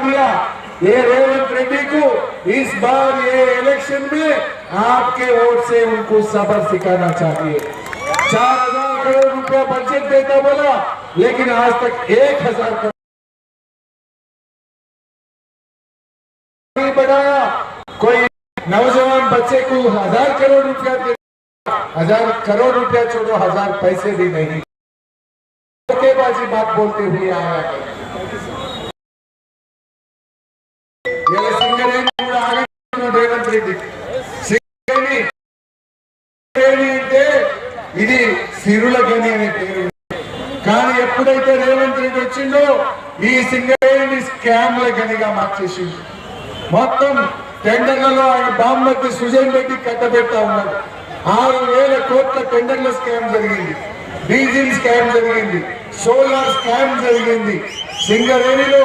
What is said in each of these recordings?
दिया। ये रेवंत रेड्डी को इस बार ये इलेक्शन में आपके वोट से उनको सबर सिखाना चाहिए। चार हज़ार करोड़ रुपया बजट देता बोला, लेकिन आज तक एक हज़ार करोड़ बढ़ाया। कोई नौजवान बच्चे को हज़ार करोड़ रुपया दे हज़ार करोड़ रुपया छोड़ो, हज़ार पैसे भी नहीं। बात बोलते हुए आया है। ఇలా సింగరేణి కూడా ఆగేస్తున్నాడు రేవంత్ రెడ్డి సింగరేణి అంటే ఇది సిరుల గని అనే పేరు. కానీ ఎప్పుడైతే రేవంత్ రెడ్డి వచ్చిండో ఈ సింగరేణి స్కామ్ల గనిగా మార్చేసిండు. మొత్తం టెండర్లలో ఆయన బామ్మతి సుజన్ రెడ్డి కట్టబెడతా ఉన్నాడు. ఆరు వేల కోట్ల టెండర్ల స్కామ్ జరిగింది. డీజిల్ స్కామ్ జరిగింది. సోలార్ స్కామ్ జరిగింది. సింగరేణిలో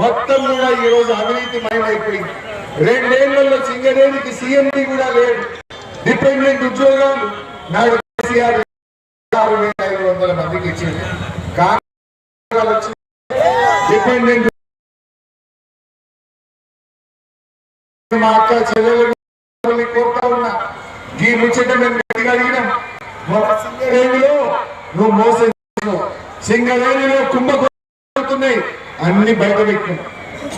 మొత్తం కూడా ఈ రోజు అవినీతి మయమైపోయింది. రెండేళ్ళలో సింగరేణికి సీఎండి కూడా లేడు. డిపెండెంట్ ఉద్యోగాలు నాడు కేసీఆర్ ఆరు వేల ఐదు వందల మందికి ఇచ్చింది కాంగ్రెస్ డిపెండెంట్ మా అక్క చెల్లెలు కోరుతా ఉన్నా. ఈ ముచ్చట మేము అడిగినాం. సింగరేణిలో నువ్వు మోసం సింగరేణిలో కుంభకో ఉన్నాయి. అన్ని బయట పెట్టినాం.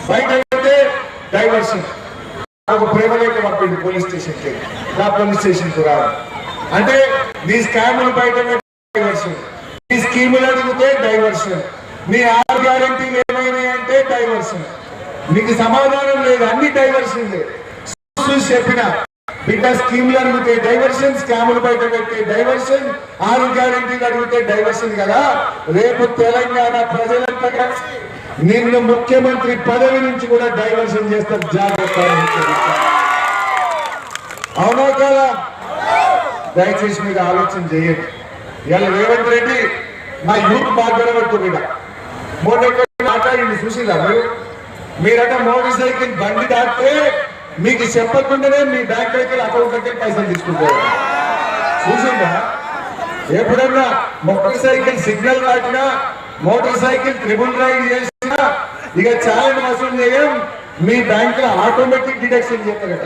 బయట పెడితే డైవర్షన్ నాకు ప్రేమ లేక పంపింది పోలీస్ స్టేషన్కి నా పోలీస్ స్టేషన్కు రాదు అంటే నీ స్కాములు బయట డైవర్షన్ నీ స్కీములు అడిగితే డైవర్షన్ నీ ఆరు గ్యారంటీలు ఏమైనాయి అంటే డైవర్షన్ నీకు సమాధానం లేదు అన్ని డైవర్షన్ చూసి చెప్పిన బిడ్డ స్కీమ్లు అడిగితే డైవర్షన్ స్కాములు బయట పెట్టి డైవర్షన్ ఆరు గ్యారంటీలు అడిగితే డైవర్షన్ కదా? రేపు తెలంగాణ ప్రజలంతా కలిసి నిన్ను ముఖ్యమంత్రి పదవి నుంచి కూడా డైవర్షన్ చేస్తారు. జాగ్రత్త అవునా కదా? దయచేసి మీరు ఆలోచన చేయండి. ఇవాళ రేవంత్ రెడ్డి మా యూత్ బాధ్యత బిడ్డ. మొన్న ఎక్కడ మాట్లాడింది చూసిరా మీరు? మీరట మోటార్ సైకిల్ బండి దాటితే మీకు చెప్పకుండానే మీ బ్యాంక్ దగ్గర అకౌంట్ దగ్గర పైసలు తీసుకుంటారు. చూసిందా ఎప్పుడన్నా మోటార్ సైకిల్ సిగ్నల్ దాటినా మోటార్ సైకిల్ ట్రిబుల్ రైడ్ చేసినా ఇక చాలా వసూలు చేయం మీ బ్యాంక్లో ఆటోమేటిక్ డిడక్షన్ చేస్తారట.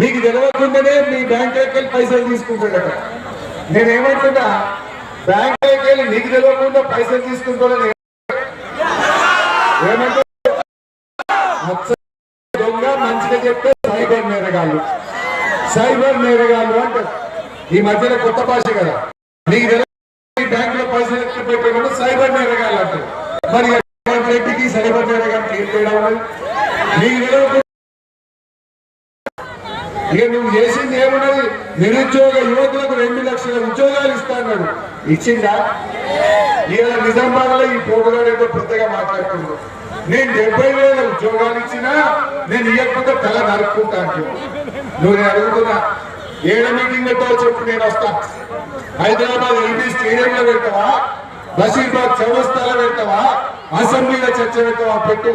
మీకు తెలియకుండానే మీ బ్యాంక్ దగ్గర పైసలు తీసుకుంటాడట నేనేమంటున్నా బ్యాంక్ దగ్గర నీకు తెలియకుండా పైసలు తీసుకుంటాడని ఏమంటే అచ్చ మంచిగా చెప్తే సైబర్ నేరగాళ్ళు. సైబర్ నేరగాళ్ళు అంటారు ఈ మధ్యన కొత్త భాష కదా. నీకు తెలియదు ఈ బ్యాంక్లో పైసలు ఎత్తి పెట్టకుండా సైబర్ నేరగాళ్ళు అంటారు మరి రేవంత్ రెడ్డికి సైబర్ నేరగాళ్ళకి ఏం తేడా నీకు తెలియదు ఇక నువ్వు చేసింది ఏమున్నది? నిరుద్యోగ యువకులకు రెండు లక్షల ఉద్యోగాలు ఇస్తా ఇచ్చిందా ఈయన నిజామాబాద్లో ఈ పోటుగాడు పెద్దగా మాట్లాడుతున్నాడు. నేను డెబ్బై వేల ఉద్యోగాలు ఇచ్చినా నేను ఇవ్వకపోతే తల నరుక్కుంటా నువ్వు నేను అడుగుతున్నా ఏడ మీటింగ్ పెట్టాలో చెప్పు నేను వస్తా. హైదరాబాద్ ఎల్బీ స్టేడియంలో పెడతావా? బషీర్బాద్ చౌరస్తాలో పెడతావా? అసెంబ్లీలో చర్చ పెడతావా? పెట్టు.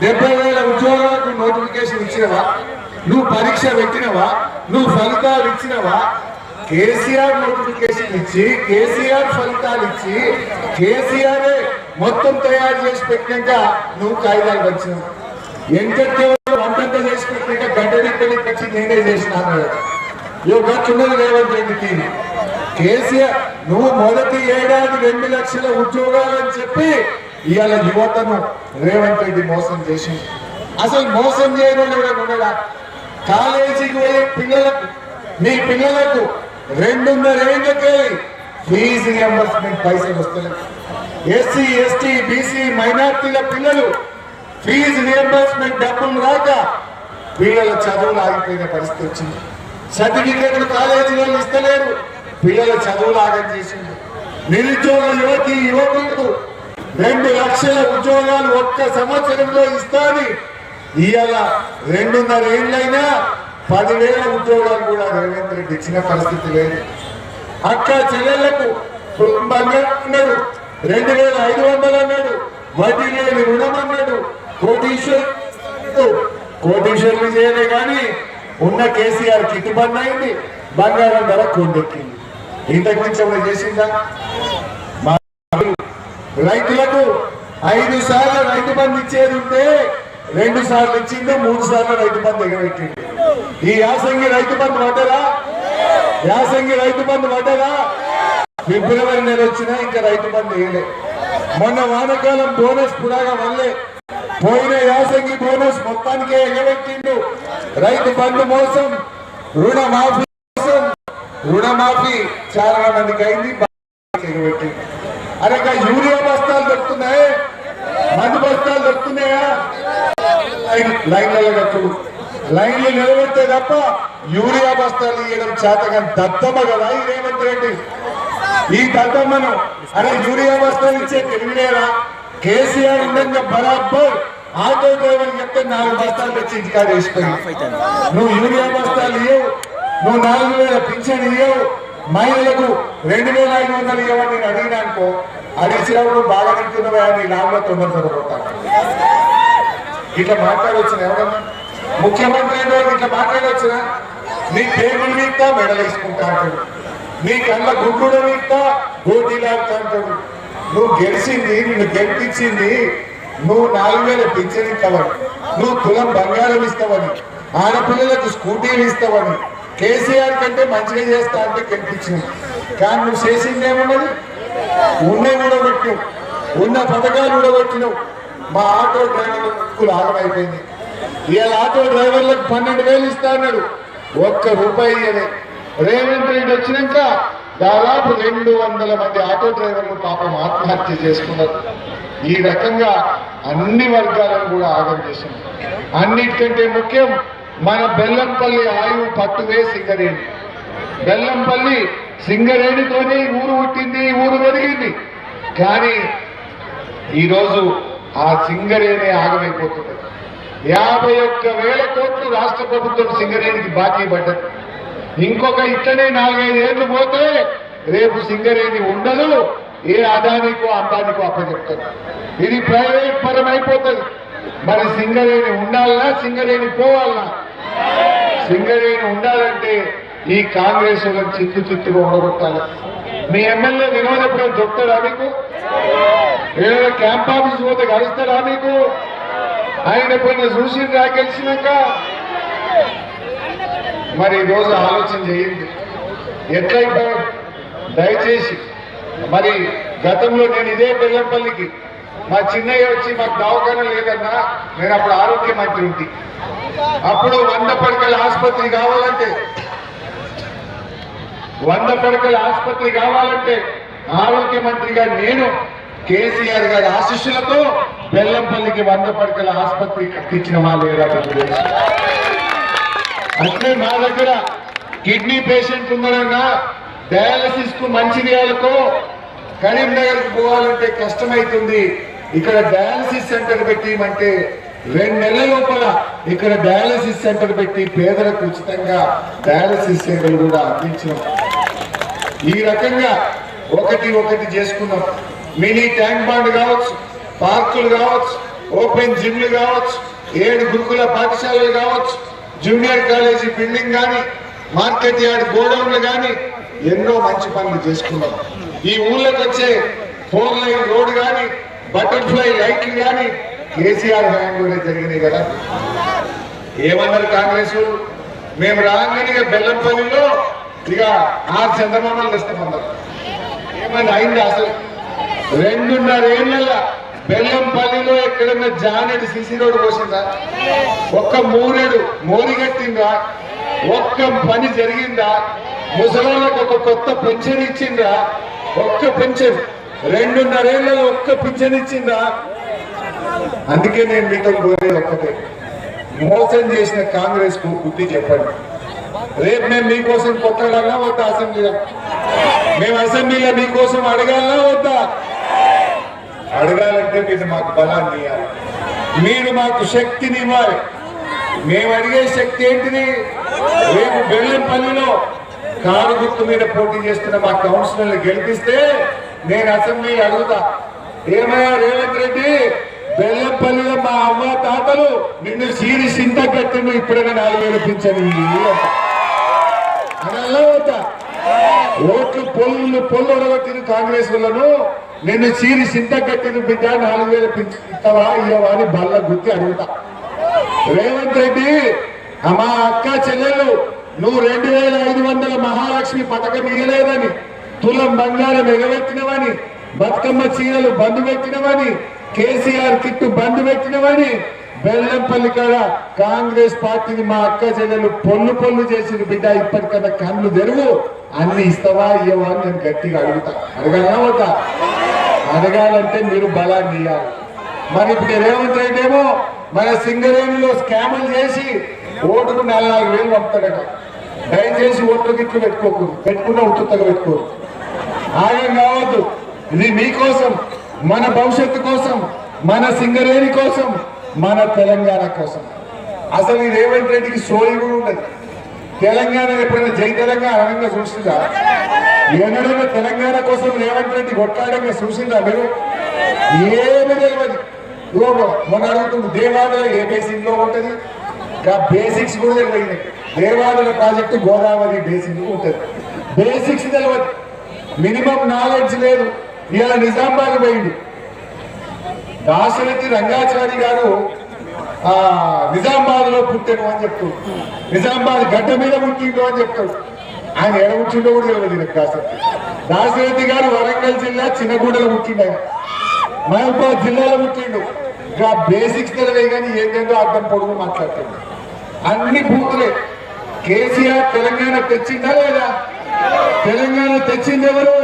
డెబ్బై వేల ఉద్యోగాలకు నోటిఫికేషన్ ఇచ్చినవా? నువ్వు పరీక్ష పెట్టినవా? నువ్వు ఫలితాలు ఇచ్చినవా? కేసీఆర్ నోటిఫికేషన్ ఇచ్చి కేసీఆర్ ఫలితాలు ఇచ్చి కేసీఆర్ మొత్తం తయారు చేసి పెట్టినాక నువ్వు కాగితాలు వచ్చినావు ఎంత వంటంతా చేసి పెట్టినాక గడ్డ దిక్కని వచ్చి నేనే చేసినాను యువకున్నది రేవంత్ రెడ్డికి కేసీఆర్ నువ్వు మొదటి ఏడాది రెండు లక్షల ఉద్యోగాలు అని చెప్పి ఇవాళ యువతను రేవంత్ రెడ్డి మోసం చేసింది అసలు మోసం చేయడం ఉండడా కాలేజీకి పోయే పిల్లలకు మీ పిల్లలకు రెండున్నర ఏళ్ళకే ఫీజు రియంబర్స్మెంట్ పైసలు వస్తలేదు ఎస్సీ ఎస్టీ బీసీ మైనార్టీల పిల్లలు ఫీజు రియంబర్స్మెంట్ డబ్బులు రాక పిల్లల చదువులు ఆగిపోయిన పరిస్థితి వచ్చింది. సర్టిఫికేట్లు కాలేజీలో ఇస్తలేరు. పిల్లల చదువులు ఆగం చేసింది. నిరుద్యోగ యువతి యువకులకు రెండు లక్షల ఉద్యోగాలు ఒక్క సంవత్సరంలో ఇస్తాని ఇవాళ రెండున్నర ఏళ్ళైనా పదివేల ఉద్యోగాలు కూడా రేవంత్ రెడ్డి ఇచ్చిన పరిస్థితి లేదు. అక్క చెల్లెళ్ళకు కుటుంబంగా అన్నాడు. రెండు వేల ఐదు వందలు అన్నాడు. వడ్డీ లేని రుణం అన్నాడు. కోటీశ్వరు కోటీశ్వరులు చేయలే కానీ ఉన్న కేసీఆర్ కిట్టుబండి అయింది. బంగారం ధర కొండెక్కింది. ఇంతకు మించి ఎవరు చేసిందా? రైతులకు ఐదు సార్లు రైతు బంధు ఇచ్చేది ఉంటే రెండు సార్లు ఇచ్చిండు మూడు సార్లు రైతు బంధు ఎగబెట్టిండు ఈ యాసంగి రైతు బంధు పడ్డరా యాసంగి రైతు బంధు పడ్డరా ఫిబ్రవరి నెల వచ్చినా ఇంకా రైతు బంధు వేయలే. మొన్న వానకాలం బోనస్ పురాగా వల్లే పోయిన యాసంగి బోనస్ మొత్తానికే ఎగబెట్టిండు. రైతు బంధు మోసం రుణమాఫీ మోసం. రుణమాఫీ చాలా మందికి అయింది ఎగబెట్టిండు. అరే యూరియా బస్తాలు దొరుకుతున్నాయి? మందు బస్తాలు దొరుకుతున్నాయా? లైన్లలో కట్టుడు లైన్లు తప్ప యూరియా బస్తాలు ఇవ్వడం చేతగా దత్తమ్మ కదా. ఈ రేవంత్ రెడ్డి. ఈ దత్తమ్మను అరే యూరియా బస్తాలు ఇచ్చే తెలియలేరా కేసీఆర్ ఉండగా బరాబర్ ఆటో డ్రైవర్ చెప్తే నాలుగు బస్తాలు తెచ్చి ఇంటికాడ వేసిపోయి. నువ్వు యూరియా బస్తాలు ఇవ్వవు నువ్వు నాలుగు వేల పింఛన్ ఇవ్వవు మహిళలకు రెండు వేల ఐదు వందలు ఇవ్వని నేను అడిగినా అనుకో అడిగినప్పుడు బాగా తింటున్నవా? నీ లాభంలో తొందర సరిపోతాను ఇట్లా మాట్లాడొచ్చిన ఎవరన్నా? ముఖ్యమంత్రి అయిన ఇట్లా మాట్లాడొచ్చిన? నీ టేబుల్ వీక్తా మెడలేసుకుంటా అంటాడు. నీ కళ్ళ గుడ్డు వీక్తా గోటీలాడుతా అంటాడు. నువ్వు గెలిచింది నిన్ను గెలిపించింది నువ్వు నాలుగు వేల పింఛన్ ఇస్తావని నువ్వు తులం బంగారం ఇస్తావని ఆడపిల్లలకు స్కూటీలు ఇస్తావని కేసీఆర్ కంటే మంచిగా చేస్తా అంటే కనిపించింది కానీ నువ్వు చేసింది ఏమున్నది? ఉన్న కూడా పెట్టినావు ఉన్న పథకాలు కూడా పెట్టినావు మా ఆటో డ్రైవర్ కూడా ఆగమైపోయింది. ఇవాళ ఆటో డ్రైవర్లకు పన్నెండు వేలు ఇస్తా అన్నాడు. ఒక్క రూపాయి ఇయ్యలే రేవంత్ రెడ్డి వచ్చినాక దాదాపు రెండు వందల మంది ఆటో డ్రైవర్లు పాపం ఆత్మహత్య చేసుకున్నారు. ఈ రకంగా అన్ని వర్గాలను కూడా ఆగం చేసింది. అన్నిటికంటే ముఖ్యం మన బెల్లంపల్లి ఆయువు పట్టువే సింగరేణి. బెల్లంపల్లి సింగరేణితోనే ఊరు పుట్టింది ఈ ఊరు పెరిగింది. కానీ ఈరోజు ఆ సింగరేణి ఆగమైపోతుంది యాభై ఒక్క వేల కోట్లు రాష్ట్ర ప్రభుత్వం సింగరేణికి బాకీ పడ్డది. ఇంకొక ఇట్లనే నాలుగైదు పోతే రేపు సింగరేణి ఉండదు ఏ అదానికో అంబానికో అప్పచెప్తారు. ఇది ప్రైవేట్ పరం అయిపోతుంది. మరి సింగరేణి ఉండాలనా సింగరేణి పోవాలనా? సింగరేణి ఉండాలంటే ఈ కాంగ్రెస్ వాళ్ళని చిత్తు చిత్తుగా ఉండగొట్టాలి. మీ ఎమ్మెల్యే వినోద్ ఎప్పుడైనా దొరుకుతాడా మీకు? ఏదైనా క్యాంప్ ఆఫీస్ పోతే కలుస్తారా మీకు ఆయన ఎప్పుడైనా చూసిండ్రా గెలిచినాక? మరి ఈ రోజు ఆలోచన చేయండి. ఎట్లయితే దయచేసి మరి గతంలో నేను ఇదే బెల్లంపల్లికి మా చిన్నయ్య వచ్చి మాకు దవాఖాన లేదన్నా నేను అప్పుడు ఆరోగ్య మంత్రి ఉంది అప్పుడు వంద పడకల ఆసుపత్రి కావాలంటే వంద పడకల ఆసుపత్రి కావాలంటే ఆరోగ్య మంత్రిగా నేను కేసీఆర్ గారి ఆశీస్సులతో బెల్లంపల్లికి వంద పడకల ఆసుపత్రి కట్టించిన వాళ్ళు అట్లే మా దగ్గర కిడ్నీ పేషెంట్ ఉన్నారన్నా డయాలసిస్కు మంచిర్యాలకు కరీంనగర్కు పోవాలంటే కష్టమైతుంది. ఇక్కడ డయాలసిస్ సెంటర్ పెట్టిమంటే రెండు నెలల లోపల ఇక్కడ డయాలసిస్ సెంటర్ పెట్టి పేదలకు ఉచితంగా డయాలసిస్ సేవలు కూడా అందించినాం ఈ రకంగా ఒకటి ఒకటి చేసుకున్నాం. మినీ ట్యాంక్ బాండ్ కావచ్చు పార్కులు కావచ్చు ఓపెన్ జిమ్లు కావచ్చు ఏడు గురుకుల పాఠశాలలు కావచ్చు జూనియర్ కాలేజీ బిల్డింగ్ కానీ మార్కెట్ యార్డ్ గోడౌన్లు కానీ ఎన్నో మంచి పనులు చేసుకున్నాం. ఈ ఊళ్ళకి వచ్చే ఫోర్ లైన్ రోడ్ కానీ బటర్ఫ్లై లైట్లు కానీ కేసీఆర్ హయాంలోనే జరిగినాయి కదా. ఏమన్నారు కాంగ్రెస్ మేము రాగానే బెల్లంపల్లిలో ఇక ఆరు చంద్రమామలు తెస్తామన్నారు. ఏమన్నా అయింది అసలు. రెండున్నర ఏళ్ళ బెల్లంపల్లిలో ఎక్కడన్నా జానెట్ సిసి రోడ్డు పోసిందా? ఒక్క మూరెడు మోరి కట్టిందా? ఒక్క పని జరిగిందా? ముసలాళ్ళకు ఒక కొత్త పెన్షన్ ఇచ్చిందా? ఒక్క పెన్షన్ రెండున్నరేళ్ళలో ఒక్క పింఛన్ ఇచ్చిందా? అందుకే నేను మీతో కోరేది ఒక్కటే. మోసం చేసిన కాంగ్రెస్కు బుద్ధి చెప్పండి. రేపు మేము మీకోసం కొట్టడాలా వద్దా అసెంబ్లీలో? మేము అసెంబ్లీలో మీకోసం అడగాలా వద్దా? అడగాలంటే మీరు మాకు బలాన్ని ఇవ్వాలి మీరు మాకు శక్తిని ఇవ్వాలి. మేము అడిగే శక్తి ఏంటిది? రేపు బెల్లంపల్లిలో కారు గుర్తు మీద పోటీ చేస్తున్న మా కౌన్సిలర్ని గెలిపిస్తే నేను అసెంబ్లీ అడుగుతా. ఏమయ్యా రేవంత్ రెడ్డి బెల్లంపల్లిలో మా అమ్మ తాతలు నిన్ను సీరి సింత కట్టిండు ఇప్పుడైనా నాలుగు వేలు పింఛని ఓట్లు పొల్లు పొల్లు ఒడగొట్టిన కాంగ్రెస్ వాళ్ళను. నిన్ను చీరి సింతగట్టిన బిడ్డ నాలుగు వేల ఇస్తావా ఇవ్వవా అని బల్ల గుర్తి అడుగుతా. రేవంత్ రెడ్డి మా అక్క చెల్లెలు నువ్వు రెండు వేల ఐదు వందల మహాలక్ష్మి పథకం ఇయ్యలేదని తులం బంగారం ఎగబెట్టినవని బతుకమ్మ చీరలు బంద్ పెట్టినవని కేసీఆర్ కిట్టు బంద్ పెట్టినవని బెల్లంపల్లి కాడ కాంగ్రెస్ పార్టీని మా అక్క చెల్లెలు పొల్లు పొల్లు చేసిన బిడ్డ ఇప్పటికన్నా కళ్ళు తెరువు. అన్ని ఇస్తావా ఇయ్యవా అని నేను గట్టిగా అడుగుతా. అడగాలా వద్దా? అడగాలంటే మీరు బలాన్ని ఇవ్వాలి మరి ఇప్పుడు రేవంత్ రెడ్డి ఏమో మన సింగరేణిలో స్కాములు చేసి ఓటుకు నాలుగు నాలుగు వేలు పంపుతాడట. దయచేసి ఓట్లు గిట్లు పెట్టుకోకూడదు పెట్టుకున్న ఉత్తుత్తగా పెట్టుకోరు. ఆగం కావద్దు. ఇది మీకోసం మన భవిష్యత్తు కోసం మన సింగరేణి కోసం మన తెలంగాణ కోసం. అసలు ఈ రేవంత్ రెడ్డికి సోయి కూడా ఉండదు. తెలంగాణ ఎప్పుడైనా జై తెలంగాణ అనంగా చూసిందా? ఎన్నడైనా తెలంగాణ కోసం రేవంత్ రెడ్డి కొట్లాడంగా చూసిందా మీరు? ఏమి తెలియదు మొన్న అడుగుతుంది దేవాలయ ఏ బేసిన్లో ఉంటది? ఇంకా బేసిక్స్ కూడా తెలియదు దేవాలయ ప్రాజెక్టు గోదావరి బేసిక్ ఉంటుంది. ఉంటది బేసిక్స్ తెలియదు మినిమం నాలెడ్జ్ లేదు. ఇలా నిజామాబాద్ పోయింది దాశరథి రంగాచారి గారు ఆ నిజామాబాద్లో పుట్టాను అని చెప్తాడు నిజామాబాద్ గడ్డ మీద పుట్టిండు అని చెప్తాడు ఆయన ఎడ పుట్టిండో కూడా తెలియదు ఈయనకు దాశరథి. దాశరథి గారు వరంగల్ జిల్లా చిన్నగూడలో పుట్టిండు ఆయన. జిల్లాలో పుట్టిండు. ఇంకా బేసిక్స్ తెలివే కానీ ఏంటంటో అర్థం పొడుగు మాట్లాడుతుంది. అన్ని బూతులే. కేసీఆర్ తెలంగాణ తెచ్చిందా లేదా? తెలంగాణ తెచ్చింది ఎవరు?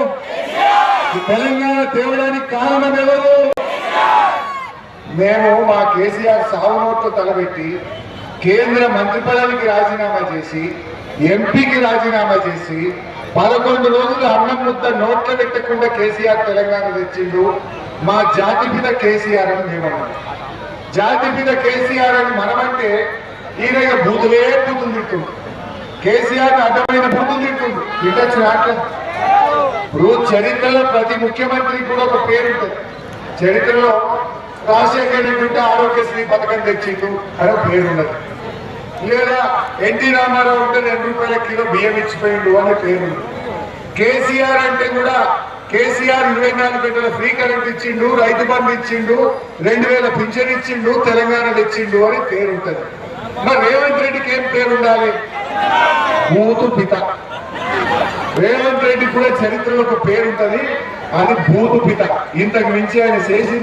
తెలంగాణ తేవడానికి కారణం ఎవరు? మేము మా కేసీఆర్ సాగు నోట్లు తలబెట్టి కేంద్ర మంత్రి పదవికి రాజీనామా చేసి ఎంపీకి రాజీనామా చేసి పదకొండు రోజులు అన్నం ముద్ద నోట్ల పెట్టకుండా కేసీఆర్ తెలంగాణ తెచ్చిండు. మా జాతి మీద కేసీఆర్ అని మేమన్నాం జాతి మీద కేసీఆర్ అని మనమంటే ఈయన బూతులే బూతులు తింటుంది కేసీఆర్ అడ్డమైన బూతులు తింటుంది తిట్టచ్చు ఇప్పుడు చరిత్రలో ప్రతి ముఖ్యమంత్రికి కూడా ఒక పేరు ఉంటుంది. చరిత్రలో రాజశేఖర్ రెడ్డి ఉంటే ఆరోగ్యశ్రీ పథకం తెచ్చిండు అని పేరున్నది. పేరు లేదా ఎన్టీ రామారావు ఉంటే రెండు రూపాయల కిలో బియ్యం ఇచ్చిపోయిండు అనే పేరు కేసీఆర్ అంటే కూడా కేసీఆర్ ఇరవై నాలుగు గంటల ఫ్రీ కరెంట్ ఇచ్చిండు రైతు బంధు ఇచ్చిండు రెండు వేల పింఛన్ ఇచ్చిండు తెలంగాణ తెచ్చిండు అని పేరు ఉంటది మరి రేవంత్ రెడ్డికి ఏం పేరు ఉండాలి మూతు పిత. రేవంత్ రెడ్డి కూడా చరిత్రలో ఒక పేరుంటది అది భూతు పిత. ఇంతకు మించి ఆయన చేసి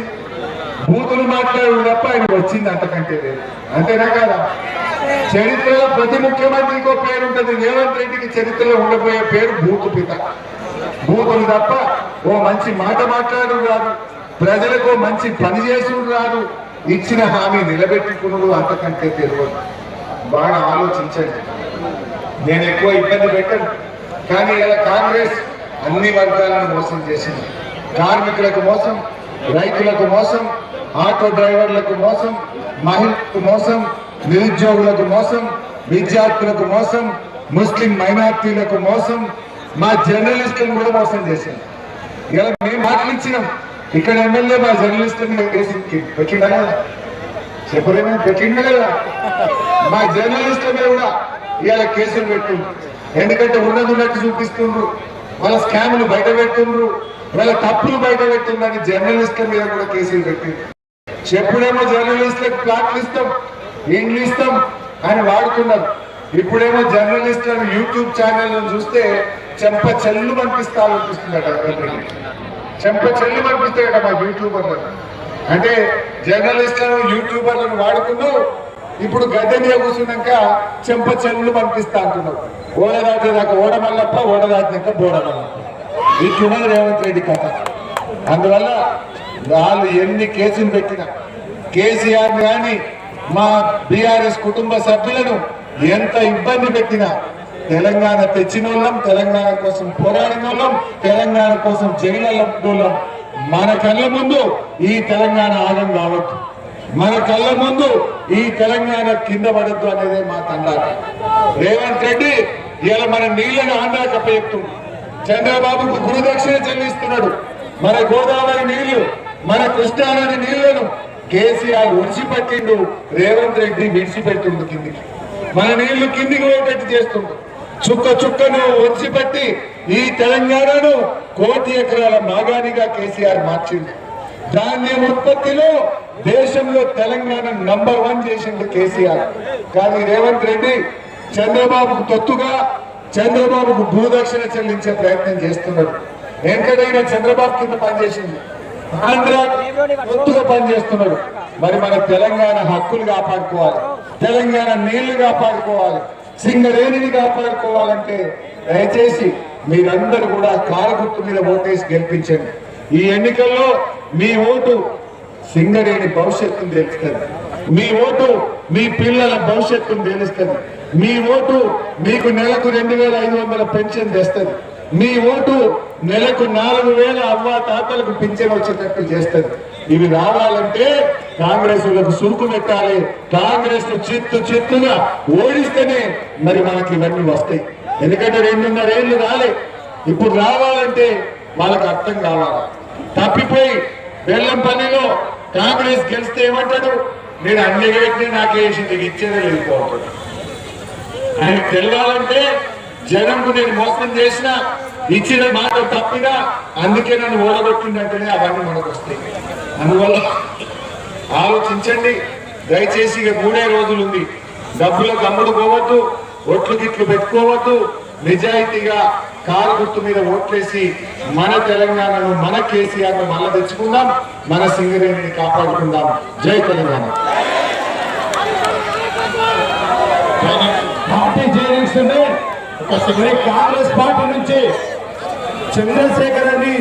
బూతులు మాట్లాడు తప్ప ఆయన వచ్చింది అంతకంటే లేదు. అంతేనా కాదా? చరిత్రలో ప్రతి ముఖ్యమంత్రికి ఒక పేరు ఉంటుంది. రేవంత్ రెడ్డికి చరిత్రలో ఉండబోయే పేరు బూతు పిత. బూతులు తప్ప ఓ మంచి మాట మాట్లాడు రాదు ప్రజలకు మంచి పని చేసుడు రాదు ఇచ్చిన హామీ నిలబెట్టుకున్నాడు అంతకంటే తెలియదు. బాగా ఆలోచించండి. నేను ఎక్కువ ఇబ్బంది పెట్టను. కానీ ఇలా కాంగ్రెస్ అన్ని వర్గాలను మోసం చేసింది. కార్మికులకు మోసం రైతులకు మోసం ఆటో డ్రైవర్లకు మోసం మహిళలకు మోసం నిరుద్యోగులకు మోసం విద్యార్థులకు మోసం ముస్లిం మైనార్టీలకు మోసం మా జర్నలిస్టులను కూడా మోసం చేసింది ఇలా మేము మాట్లాడించినాం. ఇక్కడ ఎమ్మెల్యే మా జర్నలిస్టులను కేసు పెట్టిండా లేదా? చెప్పలేమో పెట్టిండా లేదా? మా జర్నలిస్టుల మీద కూడా ఇవాళ కేసులు పెట్టిండ్రు. ఎందుకంటే ఉన్నది ఉన్నట్టు చూపిస్తుండ్రు. వాళ్ళ స్కాములు బయట పెట్టుండ్రు వాళ్ళ తప్పులు బయట పెట్టిందని జర్నలిస్టుల మీద కూడా కేసులు పెట్టిండ్రు. చెప్పుడేమో జర్నలిస్టులకు ప్లాట్లు ఇస్తాం ఇండ్లు ఇస్తాం అని వాడుతున్నారు ఇప్పుడేమో జర్నలిస్టులను యూట్యూబ్ ఛానల్ చూస్తే చెంప చెల్లు పంపిస్తా అనిపిస్తుందట చెంప చెల్లు పంపిస్తాయట మా యూట్యూబర్లు అంటే జర్నలిస్టులను యూట్యూబర్లను వాడుకుంటూ ఇప్పుడు గద్దె మీద కూర్చున్నాక చెంప చెల్లు పంపిస్తా అంటున్నావు ఓడదాటి దాకా ఓడమల్లప్ప మల్లప్ప ఓడ దాటినాక ఇట్లున్నది రేవంత్ రెడ్డి కథ. అందువల్ల వాళ్ళు ఎన్ని కేసులు పెట్టినా కేసీఆర్ కానీ మా బీఆర్ఎస్ కుటుంబ సభ్యులను ఎంత ఇబ్బంది పెట్టినా తెలంగాణ తెచ్చిన వాళ్ళం తెలంగాణ కోసం పోరాడిన వాళ్ళం తెలంగాణ కోసం జైళ్ళం మన కళ్ళ ముందు ఈ తెలంగాణ ఆగం కావద్దు. మన కళ్ళ ముందు ఈ తెలంగాణ కింద పడద్దు అనేది మా తండాక రేవంత్ రెడ్డి ఇలా మన నీళ్ళను ఆంధ్రాకి అప్పచెప్తుంది చంద్రబాబుకు గురుదక్షిణ చెల్లిస్తున్నాడు. మన గోదావరి నీళ్ళు మన కృష్ణానది నీళ్ళను కేసీఆర్ ఉడిచిపెట్టిండు రేవంత్ రెడ్డి విడిచిపెట్టిండు కిందికి. మన నీళ్ళు కిందికి పోయేటట్టు చేస్తుండు. చుక్క చుక్కను ఒడిచిపెట్టి ఈ తెలంగాణను కోటి ఎకరాల మాగానిగా కేసీఆర్ మార్చింది ధాన్యం ఉత్పత్తిలో దేశంలో తెలంగాణ నంబర్ వన్ చేసింది కేసీఆర్. కానీ రేవంత్ రెడ్డి చంద్రబాబుకు తొత్తుగా చంద్రబాబుకు భూదక్షిణ చెల్లించే ప్రయత్నం చేస్తున్నాడు. వెంకటైన చంద్రబాబు కింద పనిచేసింది ఆంధ్ర తొత్తుగా పనిచేస్తున్నాడు. మరి మన తెలంగాణ హక్కులు కాపాడుకోవాలి. తెలంగాణ నీళ్ళు కాపాడుకోవాలి. సింగరేణిని కాపాడుకోవాలంటే దయచేసి మీరందరూ కూడా కాలగుర్తు మీద ఓటేసి గెలిపించండి. ఈ ఎన్నికల్లో మీ ఓటు సింగరేణి భవిష్యత్తును తెలుస్తుంది. మీ ఓటు మీ పిల్లల భవిష్యత్తును తెలుస్తుంది. మీ ఓటు మీకు నెలకు రెండు వేల ఐదు వందల పెన్షన్ తెస్తుంది. మీ ఓటు నెలకు నాలుగు వేల అవ్వ తాతలకు పింఛన్ వచ్చేటట్టు చేస్తుంది. ఇవి రావాలంటే కాంగ్రెస్ వాళ్ళకు సురుకు పెట్టాలి కాంగ్రెస్ చిత్తు చిత్తుగా ఓడిస్తేనే మరి మనకి ఇవన్నీ వస్తాయి. ఎందుకంటే రెండున్నర ఏళ్ళు రాలే. ఇప్పుడు రావాలంటే వాళ్ళకి అర్థం కావాలి. తప్పిపోయి బెల్లం పనిలో కాంగ్రెస్ గెలిస్తే ఏమంటాడు? నేను అన్ని వ్యక్తి నాకు వేసి నీకు ఇచ్చేదే వెళ్ళిపోతాడు ఆయన తెలవాలంటే జనంకు నేను మోసం చేసిన ఇచ్చిన మాట తప్పినా అందుకే నన్ను ఓడగొట్టిందంటేనే అవన్నీ మనకు వస్తాయి. అందువల్ల ఆలోచించండి. దయచేసి ఇక మూడే రోజులు ఉంది. డబ్బులకు అమ్ముడు పోవద్దు ఒట్లు గిట్లు పెట్టుకోవద్దు. నిజాయితీగా కారు గుర్తు మీద ఓట్లేసి మన తెలంగాణను మన కేసీఆర్ను మళ్ళా తెచ్చుకుందాం మన సింగరేణిని కాపాడుకుందాం. జై తెలంగాణ. పార్టీ చేయాల్సిందే ఒక కాంగ్రెస్ పార్టీ నుంచి చంద్రశేఖర్ అని